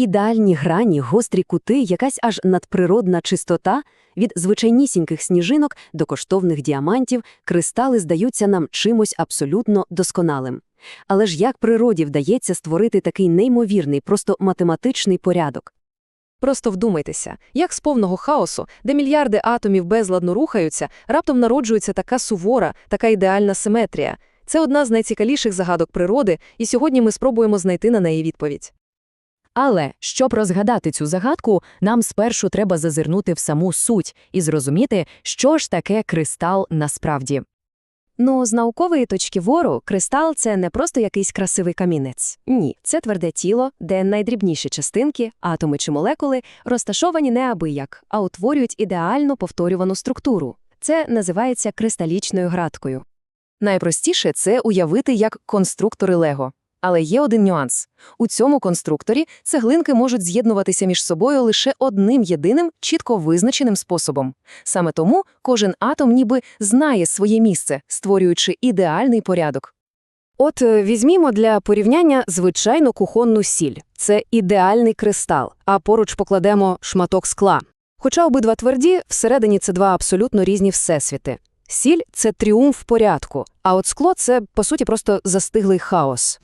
Ідеальні грані, гострі кути, якась аж надприродна чистота від звичайнісіньких сніжинок до коштовних діамантів, кристали здаються нам чимось абсолютно досконалим. Але ж як природі вдається створити такий неймовірний, просто математичний порядок? Просто вдумайтеся, як з повного хаосу, де мільярди атомів безладно рухаються, раптом народжується така сувора, така ідеальна симетрія. Це одна з найцікавіших загадок природи, і сьогодні ми спробуємо знайти на неї відповідь. Але щоб розгадати цю загадку, нам спершу треба зазирнути в саму суть і зрозуміти, що ж таке кристал насправді. Ну, з наукової точки зору, кристал – це не просто якийсь красивий камінець. Ні, це тверде тіло, де найдрібніші частинки, атоми чи молекули, розташовані не абияк, а утворюють ідеально повторювану структуру. Це називається кристалічною градкою. Найпростіше це уявити як конструктори Лего. Але є один нюанс. У цьому конструкторі цеглинки можуть з'єднуватися між собою лише одним єдиним, чітко визначеним способом. Саме тому кожен атом ніби знає своє місце, створюючи ідеальний порядок. От е, візьмімо для порівняння звичайну кухонну сіль. Це ідеальний кристал, а поруч покладемо шматок скла. Хоча обидва тверді, всередині це два абсолютно різні всесвіти. Сіль – це тріумф порядку, а от скло – це, по суті, просто застиглий хаос.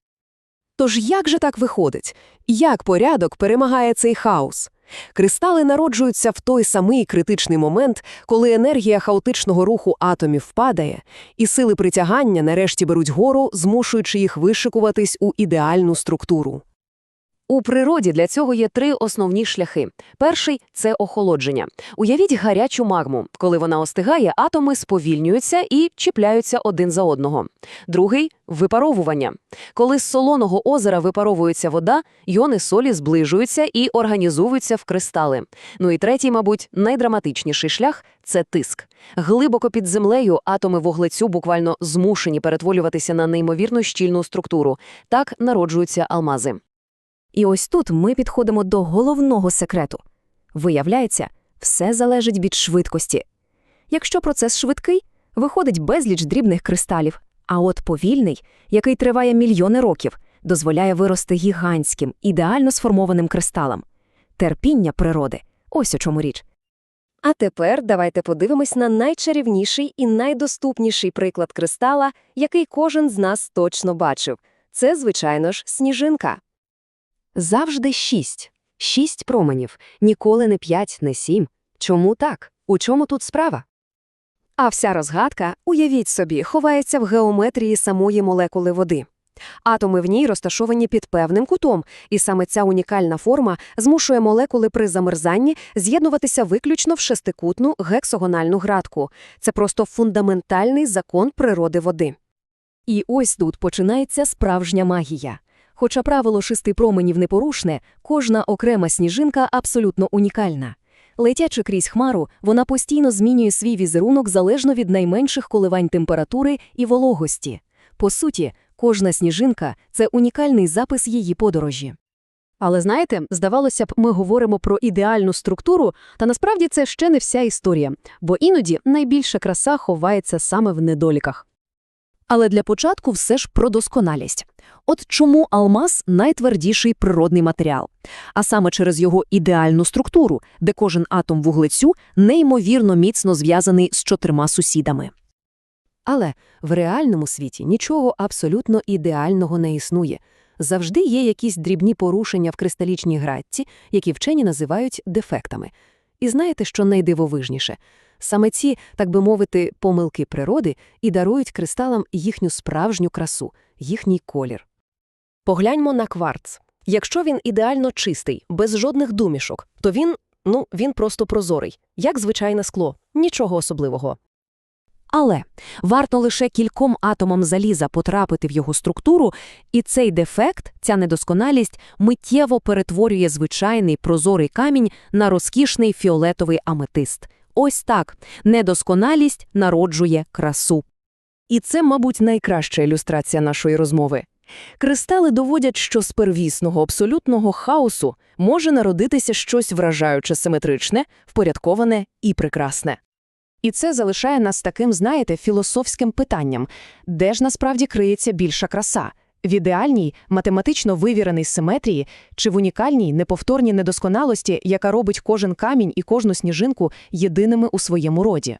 Тож як же так виходить? Як порядок перемагає цей хаос? Кристали народжуються в той самий критичний момент, коли енергія хаотичного руху атомів впадає, і сили притягання нарешті беруть гору, змушуючи їх вишикуватись у ідеальну структуру. У природі для цього є три основні шляхи. Перший – це охолодження. Уявіть гарячу магму. Коли вона остигає, атоми сповільнюються і чіпляються один за одного. Другий – випаровування. Коли з солоного озера випаровується вода, йони солі зближуються і організовуються в кристали. Ну і третій, мабуть, найдраматичніший шлях – це тиск. Глибоко під землею атоми вуглецю буквально змушені перетворюватися на неймовірно щільну структуру. Так народжуються алмази. І ось тут ми підходимо до головного секрету. Виявляється, все залежить від швидкості. Якщо процес швидкий, виходить безліч дрібних кристалів, а от повільний, який триває мільйони років, дозволяє вирости гігантським, ідеально сформованим кристалам. Терпіння природи – ось у чому річ. А тепер давайте подивимось на найчарівніший і найдоступніший приклад кристала, який кожен з нас точно бачив. Це, звичайно ж, сніжинка. Завжди шість. Шість променів. Ніколи не п'ять, не сім. Чому так? У чому тут справа? А вся розгадка, уявіть собі, ховається в геометрії самої молекули води. Атоми в ній розташовані під певним кутом, і саме ця унікальна форма змушує молекули при замерзанні з'єднуватися виключно в шестикутну гексагональну градку. Це просто фундаментальний закон природи води. І ось тут починається справжня магія. Хоча правило шести променів непорушне, кожна окрема сніжинка абсолютно унікальна. Летячи крізь хмару, вона постійно змінює свій візерунок залежно від найменших коливань температури і вологості. По суті, кожна сніжинка це унікальний запис її подорожі. Але знаєте, здавалося б, ми говоримо про ідеальну структуру, та насправді це ще не вся історія, бо іноді найбільша краса ховається саме в недоліках. Але для початку все ж про досконалість. От чому алмаз найтвердіший природний матеріал, а саме через його ідеальну структуру, де кожен атом вуглецю неймовірно міцно зв'язаний з чотирма сусідами. Але в реальному світі нічого абсолютно ідеального не існує. Завжди є якісь дрібні порушення в кристалічній градці, які вчені називають дефектами. І знаєте, що найдивовижніше? Саме ці, так би мовити, помилки природи і дарують кристалам їхню справжню красу, їхній колір. Погляньмо на кварц. Якщо він ідеально чистий, без жодних думішок, то він, ну, він просто прозорий, як звичайне скло, нічого особливого. Але варто лише кільком атомам заліза потрапити в його структуру, і цей дефект, ця недосконалість миттєво перетворює звичайний прозорий камінь на розкішний фіолетовий аметист. Ось так недосконалість народжує красу. І це, мабуть, найкраща ілюстрація нашої розмови. Кристали доводять, що з первісного абсолютного хаосу може народитися щось вражаюче симетричне, впорядковане і прекрасне. І це залишає нас таким, знаєте, філософським питанням, де ж насправді криється більша краса В ідеальній, математично вивіреній симетрії чи в унікальній, неповторній недосконалості, яка робить кожен камінь і кожну сніжинку єдиними у своєму роді.